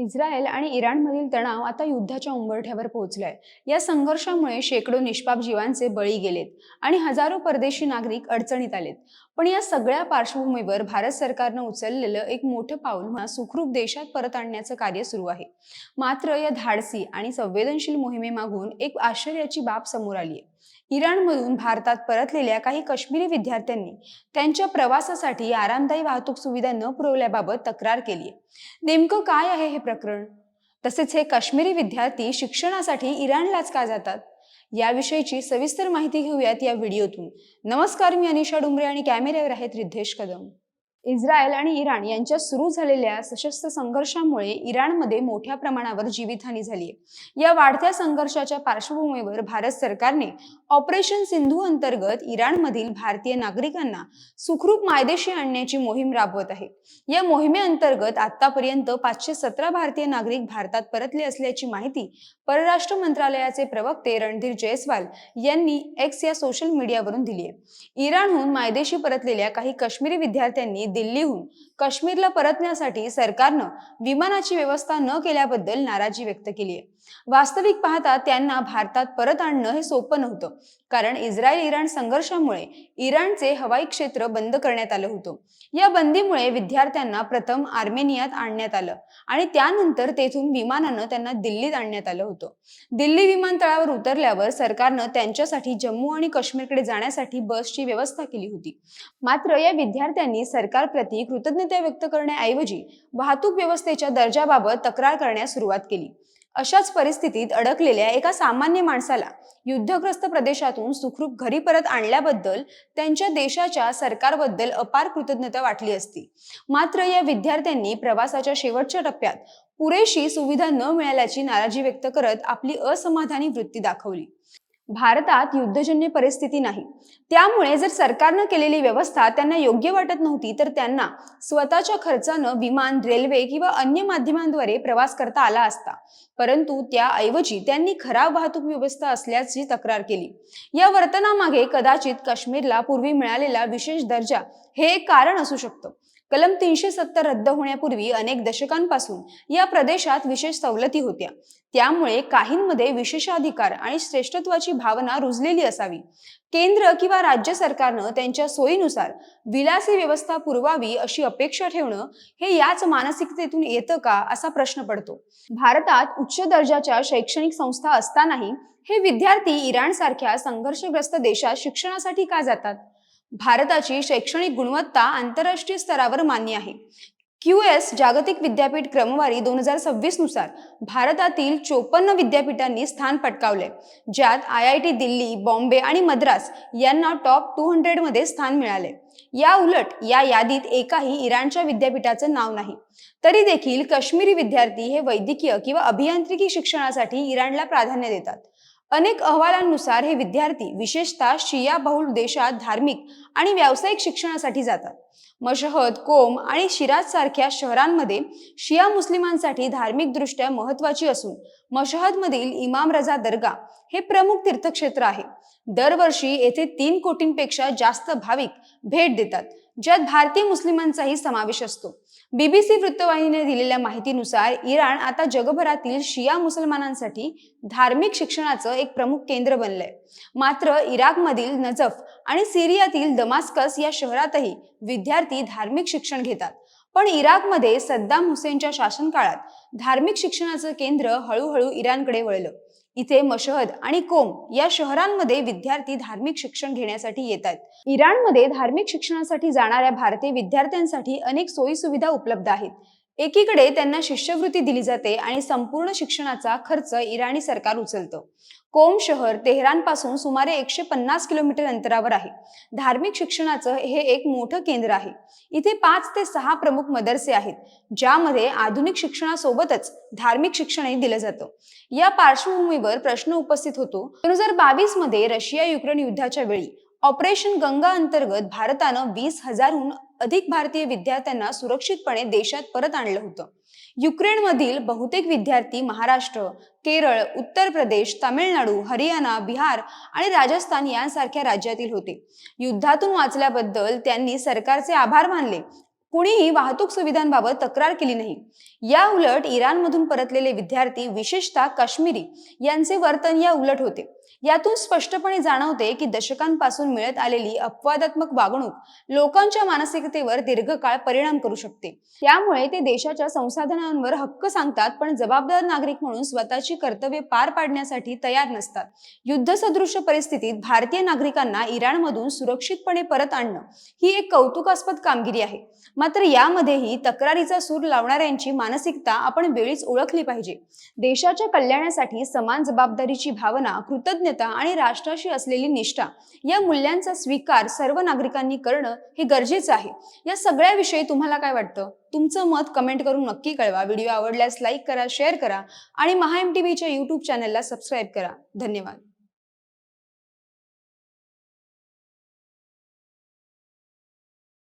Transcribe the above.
Israel आणि इराणमधील तणाव आता युद्धाच्या उंबरठ्यावर पोहोचलाय. या संघर्षामुळे शेकडो निष्पाप जीवांचे बळी गेलेत आणि हजारो परदेशी नागरिक अडचणीत आलेत. पण या सगळ्या पार्श्वभूमीवर भारत सरकारनं उचललेलं एक मोठं पाऊल सुखरूप देशात परत आणण्याचं कार्य सुरू आहे. मात्र या धाडसी आणि संवेदनशील मोहिमेमागून एक आश्चर्याची बाब समोर आली आहे इराणमधून भारतात परतलेल्या काही काश्मीरी विद्यार्थ्यांनी त्यांच्या प्रवासासाठी आरामदायी वाहतूक सुविधा न पुरवल्याबाबत तक्रार केली आहे. नेमकं काय आहे हे प्रकरण? तसेच हे काश्मीरी विद्यार्थी शिक्षणासाठी इराणलाच का जातात? याविषयीची सविस्तर माहिती घेऊयात या व्हिडिओतून. नमस्कार मी अनिशा डुमरे आणि कॅमेऱ्यावर आहेत रिद्धेश कदम. इस्रायल आणि इराण यांच्यात सुरू झालेल्या सशस्त्र संघर्षामुळे इराणमध्ये मोठ्या प्रमाणावर जीवितहानी झाली आहे. या वाढत्या संघर्षाच्या पार्श्वभूमीवर भारत सरकारने ऑपरेशन सिंधू अंतर्गत इराणमधील भारतीय नागरिकांना सुखरूप मायदेशी आणण्याची मोहीम राबवत आहे. या मोहिमेअंतर्गत आतापर्यंत पाचशे सतरा भारतीय नागरिक भारतात परतले असल्याची माहिती परराष्ट्र मंत्रालयाचे प्रवक्ते रणधीर जयस्वाल यांनी एक्स या सोशल मीडियावरून दिली आहे. इराणहून मायदेशी परतलेल्या काही काश्मीरी विद्यार्थ्यांनी दिल्लीहून काश्मीरला परतण्यासाठी सरकारनं विमानाची व्यवस्था न केल्याबद्दल नाराजी व्यक्त केली आहे. वास्तविक पाहता त्यांना भारतात परत आणणं हे सोपं नव्हतं. कारण इस्रायल इराण संघर्षामुळे इराणचे हवाई क्षेत्र बंद करण्यात आलं होतं. या बंदीमुळे विद्यार्थ्यांना प्रथम आर्मेनियात आणण्यात आलं आणि त्यानंतर तेथून विमानानं त्यांना दिल्लीत आणण्यात आलं होतं. दिल्ली विमानतळावर उतरल्यावर सरकारनं त्यांच्यासाठी जम्मू आणि काश्मीरकडे जाण्यासाठी बसची व्यवस्था केली होती. मात्र या विद्यार्थ्यांनी सरकारप्रती कृतज्ञता व्यक्त करण्याऐवजी वाहतूक व्यवस्थेच्या दर्जाबाबत तक्रार करण्यास सुरुवात केली. अशाच परिस्थितीत अडकलेल्या एका सामान्य माणसाला युद्धग्रस्त प्रदेशातून सुखरूप घरी परत आणल्याबद्दल त्यांच्या देशाच्या सरकारबद्दल अपार कृतज्ञता वाटली असती. मात्र या विद्यार्थ्यांनी प्रवासाच्या शेवटच्या टप्प्यात पुरेशी सुविधा न मिळाल्याची नाराजी व्यक्त करत आपली असमाधानी वृत्ती दाखवली. भारतात युद्धजन्य परिस्थिती नाही. त्यामुळे जर सरकारनं केलेली व्यवस्था त्यांना योग्य वाटत नव्हती तर त्यांना स्वतःच्या खर्चानं विमान रेल्वे किंवा अन्य माध्यमांद्वारे प्रवास करता आला असता. परंतु त्याऐवजी त्यांनी खराब वाहतूक व्यवस्था असल्याची तक्रार केली. या वर्तनामागे कदाचित काश्मीरला पूर्वी मिळालेला विशेष दर्जा हे एक कारण असू शकतं. कलम तीनशे सत्तर रद्द होण्यापूर्वी अनेक दशकांपासून या प्रदेशात विशेष सवलती होत्या. त्यामुळे काहींमध्ये विशेषाधिकार आणि श्रेष्ठत्वाची भावना रुजलेली असावी. केंद्र किंवा राज्य सरकारनं त्यांच्या सोयीनुसार विलासी व्यवस्था पुरवावी अशी अपेक्षा ठेवणं हे याच मानसिकतेतून येतं का असा प्रश्न पडतो. भारतात उच्च दर्जाच्या शैक्षणिक संस्था असतानाही हे विद्यार्थी इराण सारख्या संघर्षग्रस्त देशात शिक्षणासाठी का जातात? भारताची शैक्षणिक गुणवत्ता आंतरराष्ट्रीय स्तरावर मान्य आहे. क्यू एस जागतिक विद्यापीठ क्रमवारी दोन हजार सव्वीसनुसार भारतातील चोपन्न विद्यापीठांनी स्थान पटकावले ज्यात I I T Delhi Bombay आणि मद्रास यांना टॉप टू हंड्रेडमध्ये स्थान मिळाले. या उलट या यादीत एकाही इराणच्या विद्यापीठाचं नाव नाही. तरी देखील काश्मीरी विद्यार्थी हे वैद्यकीय किंवा अभियांत्रिकी शिक्षणासाठी इराणला प्राधान्य देतात. अनेक अहवालांनुसार हे विद्यार्थी विशेषतः शिया बहुल देशात धार्मिक आणि व्यावसायिक शिक्षणासाठी जातात. मशहद कोम आणि शिराज सारख्या शहरांमध्ये शिया मुस्लिमांसाठी धार्मिकदृष्ट्या महत्वाची असून मशहदमधील इमाम रजा दर्गा हे प्रमुख तीर्थक्षेत्र आहे. दरवर्षी येथे तीन कोटींपेक्षा जास्त भाविक भेट देतात ज्यात भारतीय मुस्लिमांचाही समावेश असतो. बीबीसी वृत्तवाहिनीने दिलेल्या माहितीनुसार इराण आता जगभरातील शिया मुसलमानांसाठी धार्मिक शिक्षणाचं एक प्रमुख केंद्र बनलंय. मात्र इराकमधील नजफ आणि सिरियातील दमास्कस या शहरातही विद्यार्थी धार्मिक शिक्षण घेतात. पण इराकमध्ये सद्दाम हुसेनच्या शासनकाळात धार्मिक शिक्षणाचं केंद्र हळूहळू इराणकडे वळलं. इथे मशहद आणि कोम या शहरांमध्ये विद्यार्थी धार्मिक शिक्षण घेण्यासाठी येतात. इराणमध्ये धार्मिक शिक्षणासाठी जाणाऱ्या भारतीय विद्यार्थ्यांसाठी अनेक सोयी सुविधा उपलब्ध आहेत. एकीकडे त्यांना शिष्यवृत्ती दिली जाते आणि संपूर्ण शिक्षणाचा खर्च इराणी सरकार उचलतं. कोम शहर तेहरानपासून सुमारे एकशे पन्नास किलोमीटर अंतरावर आहे. धार्मिक शिक्षणाचं हे एक मोठं केंद्र आहे. इथे पाच ते सहा प्रमुख मदरसे आहेत ज्यामध्ये आधुनिक शिक्षणासोबतच धार्मिक शिक्षणही दिलं जातं. या पार्श्वभूमीवर प्रश्न उपस्थित होतो. दोन हजार बावीसमध्ये रशिया युक्रेन युद्धाच्या वेळी ऑपरेशन गंगा अंतर्गत भारतानं वीस हजारहून अधिक भारतीय विद्यार्थ्यांना सुरक्षितपणे देशात परत आणलं होतं. युक्रेनमधील बहुतेक विद्यार्थी महाराष्ट्र केरळ उत्तर प्रदेश तामिळनाडू हरियाणा बिहार आणि राजस्थान यांसारख्या राज्यातील होते. युद्धातून वाचल्याबद्दल त्यांनी सरकारचे आभार मानले. कुणीही वाहतूक सुविधांबाबत तक्रार केली नाही. या उलट इराणमधून परतलेले विद्यार्थी विशेषतः काश्मीरी यांचे वर्तन या उलट होते. यातून स्पष्टपणे जाणवते की दशकांपासून मिळत आलेली अपवादात्मक वागणूक लोकांच्या मानसिकतेवर दीर्घकाळ परिणाम करू शकते. त्यामुळे ते देशाच्या संसाधनांवर हक्क सांगतात पण जबाबदार नागरिक म्हणून स्वतःची कर्तव्य पार पाडण्यासाठी तयार नसतात. युद्धसदृश परिस्थितीत भारतीय नागरिकांना इराणमधून सुरक्षितपणे परत आणणं ही एक कौतुकास्पद कामगिरी आहे. मात्र यामध्येही तक्रारीचा सूर लावणाऱ्यांची मानसिकता आपण वेळीच ओळखली पाहिजे. देशाच्या कल्याणासाठी समान जबाबदारीची भावना कृतज्ञ कृतज्ञता आणि राष्ट्राशी असलेली निष्ठा या मूल्यांचा स्वीकार सर्व नागरिकांनी करणं हे गरजेचं आहे. या सगळ्याविषयी तुम्हाला काय वाटतं? तुमचं मत कमेंट करून नक्की कळवा. व्हिडिओ आवडल्यास लाईक करा शेअर करा आणि महा एम टी व्हीच्या यूट्यूब चॅनलला सबस्क्राईब करा. धन्यवाद.